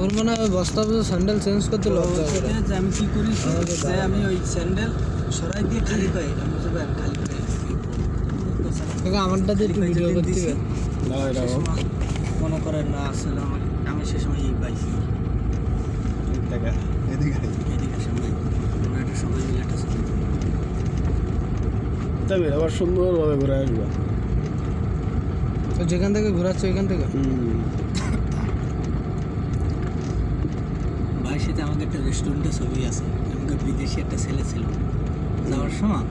ওর মনে হয় বস্তা বস্তা স্যান্ডেল চেঞ্জ করতে লজ্জা করে। যে আমি কি করি যে আমি ওই স্যান্ডেল সরাই দিয়ে খালি পাই আমি খালি পাই আমারটা দিয়ে একটু ভিডিও করতে হবে এটা মনে করেন না আসলে আমার আমি সে সময় এই পাইছি। টাকা এদিকে এদিকে সময় আমরা একটা সবাই মিলে একটা। তবে আবার সুন্দরভাবে ঘুরে আসব। তো যেখান থেকে ঘোরাচ্ছে ওইখান থেকে? হুম। আমাকে একটা রেস্টুরেন্টে ছবি আছে। আমাকে বিদেশি একটা ছেলে ছিল। যাওয়ার সময়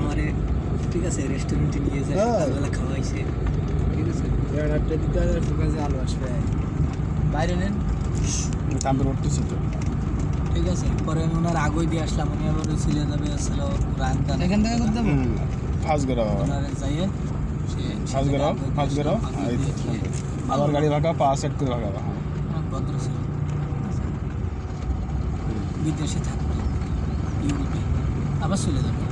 আমারে ঠিক আছে রেস্টুরেন্টে নিয়ে যায় হ্যাঁ। সকালবেলা খাওয়াইছে। ঠিক আছে? একটা দিতে হবে ফুকাজে আলো আসবে। বাইরে নেন। কামে উঠতেছি তো। ঠিক আছে? পরে আমি ওনার আগই দিয়ে আসলাম। উনি আবার ওই যাবে ছিল রায়দান এখান থেকে করতে হবে ওনারে যাইয়ে গেরা ফার্স্ট আবার গাড়ি ভাগা পা সেট করে হ্যাঁ অনেক ভদ্র ছিল। বিদেশে থাকতো ইউরোপে। আবার চলে যাবে।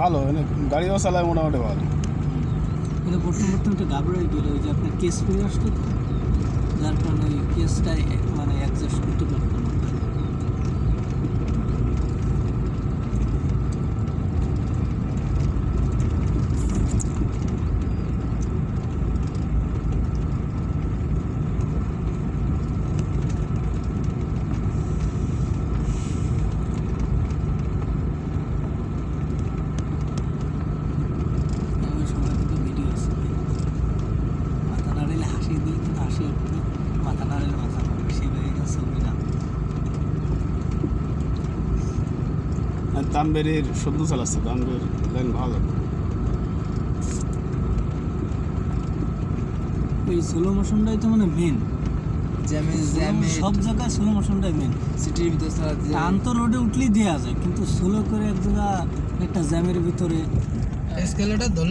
ভালো এনে গাড়িও চালায় মোটামুটি ভালো। কিন্তু প্রথম প্রথম তো ঘাবড়ে গেল ওই যে আপনার কেস ফিরে আসতো তো যার কারণে ওই কেসটাই মানে অ্যাডজাস্ট করতে পারতো না ওই সময় কিন্তু ভিডিও আছে ভাই। মাথা নাড়াইলে হাসি দিই কিন্তু হাসি উঠবে মাথা নাড়াইলে মাথা নাড়বে সেই ভাই এখানে ছবি না আর শব্দ চালাচ্ছে তামবের লাইন ভালো ওই স্লো মোশনটাই তো মানে মেন জ্যামে জ্যামে সব জায়গায় স্লো মোশনটাই মেন সিটির ভিতর টান তো রোডে উঠলেই দেওয়া যায় কিন্তু স্লো করে এক জায়গা একটা জ্যামের ভিতরে। স্কেলেটার ধরলে